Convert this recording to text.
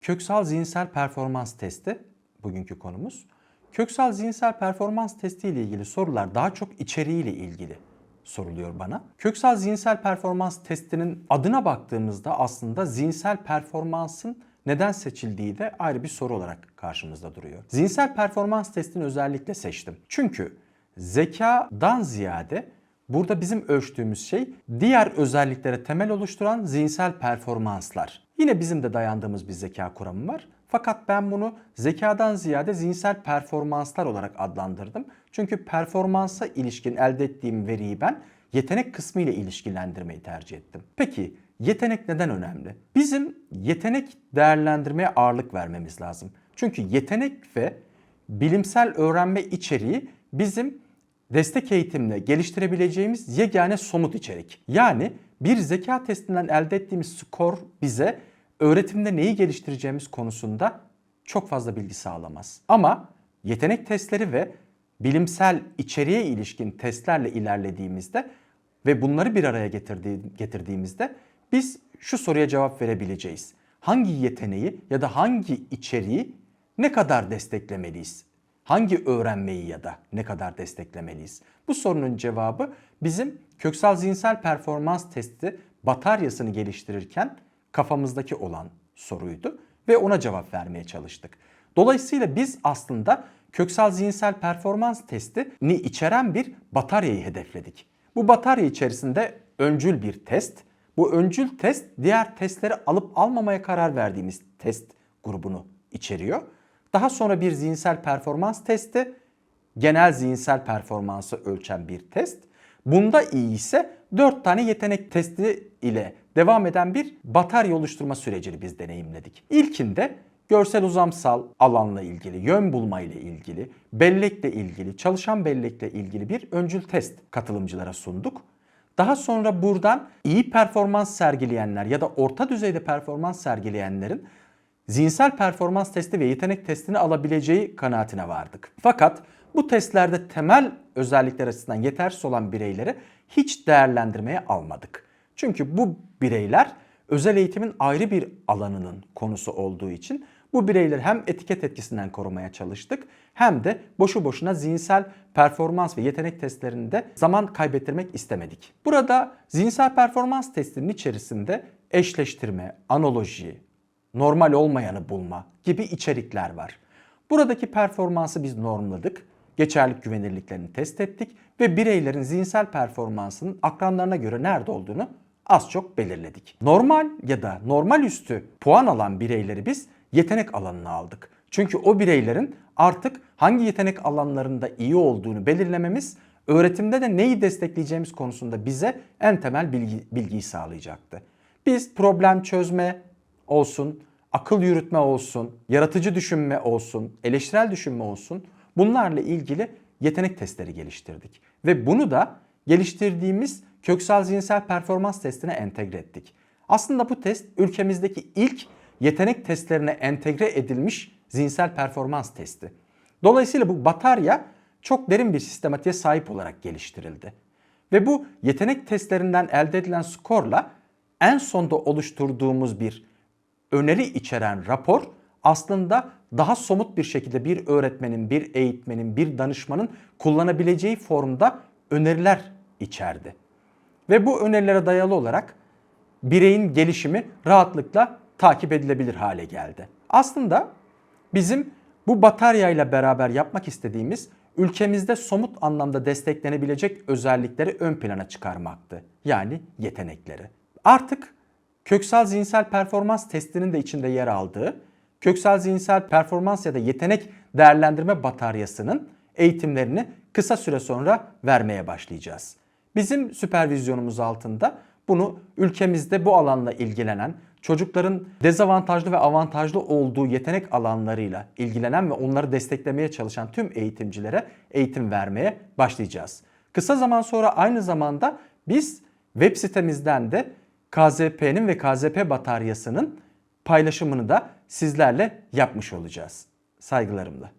Köksal zihinsel performans testi bugünkü konumuz. Köksal zihinsel performans testi ile ilgili sorular daha çok içeriğiyle ilgili soruluyor bana. Köksal zihinsel performans testinin adına baktığımızda aslında zihinsel performansın neden seçildiği de ayrı bir soru olarak karşımızda duruyor. Zihinsel performans testini özellikle seçtim. Çünkü zekadan ziyade burada bizim ölçtüğümüz şey diğer özelliklere temel oluşturan zihinsel performanslar. Yine bizim de dayandığımız bir zeka kuramı var. Fakat ben bunu zekadan ziyade zihinsel performanslar olarak adlandırdım. Çünkü performansa ilişkin elde ettiğim veriyi ben yetenek kısmı ile ilişkilendirmeyi tercih ettim. Peki yetenek neden önemli? Bizim yetenek değerlendirmeye ağırlık vermemiz lazım. Çünkü yetenek ve bilimsel öğrenme içeriği bizim destek eğitimle geliştirebileceğimiz yegane somut içerik. Yani bir zeka testinden elde ettiğimiz skor bize öğretimde neyi geliştireceğimiz konusunda çok fazla bilgi sağlamaz. Ama yetenek testleri ve bilimsel içeriğe ilişkin testlerle ilerlediğimizde ve bunları bir araya getirdiği, getirdiğimizde biz şu soruya cevap verebileceğiz. Hangi yeteneği ya da hangi içeriği ne kadar desteklemeliyiz? Hangi öğrenmeyi ya da ne kadar desteklemeliyiz? Bu sorunun cevabı bizim köksal zihinsel performans testi bataryasını geliştirirken kafamızdaki olan soruydu ve ona cevap vermeye çalıştık. Dolayısıyla biz aslında köksal zihinsel performans testini içeren bir bataryayı hedefledik. Bu batarya içerisinde öncül bir test. Bu öncül test diğer testleri alıp almamaya karar verdiğimiz test grubunu içeriyor. Daha sonra bir zihinsel performans testi, genel zihinsel performansı ölçen bir test. Bunda iyi ise 4 tane yetenek testi ile devam eden bir batarya oluşturma sürecini biz deneyimledik. İlkinde görsel uzamsal alanla ilgili, yön bulma ile ilgili, bellekle ilgili, çalışan bellekle ilgili bir öncül test katılımcılara sunduk. Daha sonra buradan iyi performans sergileyenler ya da orta düzeyde performans sergileyenlerin zihinsel performans testi ve yetenek testini alabileceği kanaatine vardık. Fakat bu testlerde temel özellikler açısından yetersiz olan bireyleri hiç değerlendirmeye almadık. Çünkü bu bireyler özel eğitimin ayrı bir alanının konusu olduğu için bu bireyleri hem etiket etkisinden korumaya çalıştık hem de boşu boşuna zihinsel performans ve yetenek testlerinde zaman kaybettirmek istemedik. Burada zihinsel performans testinin içerisinde eşleştirme, analoji, normal olmayanı bulma gibi içerikler var. Buradaki performansı biz normladık, geçerlik güvenirliklerini test ettik ve bireylerin zihinsel performansının akranlarına göre nerede olduğunu az çok belirledik. Normal ya da normal üstü puan alan bireyleri biz yetenek alanına aldık. Çünkü o bireylerin artık hangi yetenek alanlarında iyi olduğunu belirlememiz öğretimde de neyi destekleyeceğimiz konusunda bize en temel bilgi, bilgiyi sağlayacaktı. Biz problem çözme olsun, akıl yürütme olsun, yaratıcı düşünme olsun, eleştirel düşünme olsun bunlarla ilgili yetenek testleri geliştirdik. Ve bunu da geliştirdiğimiz köksal zihinsel performans testine entegre ettik. Aslında bu test ülkemizdeki ilk yetenek testlerine entegre edilmiş zihinsel performans testi. Dolayısıyla bu batarya çok derin bir sistematiğe sahip olarak geliştirildi. Ve bu yetenek testlerinden elde edilen skorla en sonda oluşturduğumuz bir öneri içeren rapor aslında daha somut bir şekilde bir öğretmenin, bir eğitmenin, bir danışmanın kullanabileceği formda öneriler içerdi. Ve bu önerilere dayalı olarak bireyin gelişimi rahatlıkla takip edilebilir hale geldi. Aslında bizim bu bataryayla beraber yapmak istediğimiz ülkemizde somut anlamda desteklenebilecek özellikleri ön plana çıkarmaktı. Yani yetenekleri. Artık köksal zihinsel performans testinin de içinde yer aldığı köksal zihinsel performans ya da yetenek değerlendirme bataryasının eğitimlerini kısa süre sonra vermeye başlayacağız. Bizim süpervizyonumuz altında bunu ülkemizde bu alanla ilgilenen, çocukların dezavantajlı ve avantajlı olduğu yetenek alanlarıyla ilgilenen ve onları desteklemeye çalışan tüm eğitimcilere eğitim vermeye başlayacağız. Kısa zaman sonra aynı zamanda biz web sitemizden de KZP'nin ve KZP bataryasının paylaşımını da sizlerle yapmış olacağız. Saygılarımla.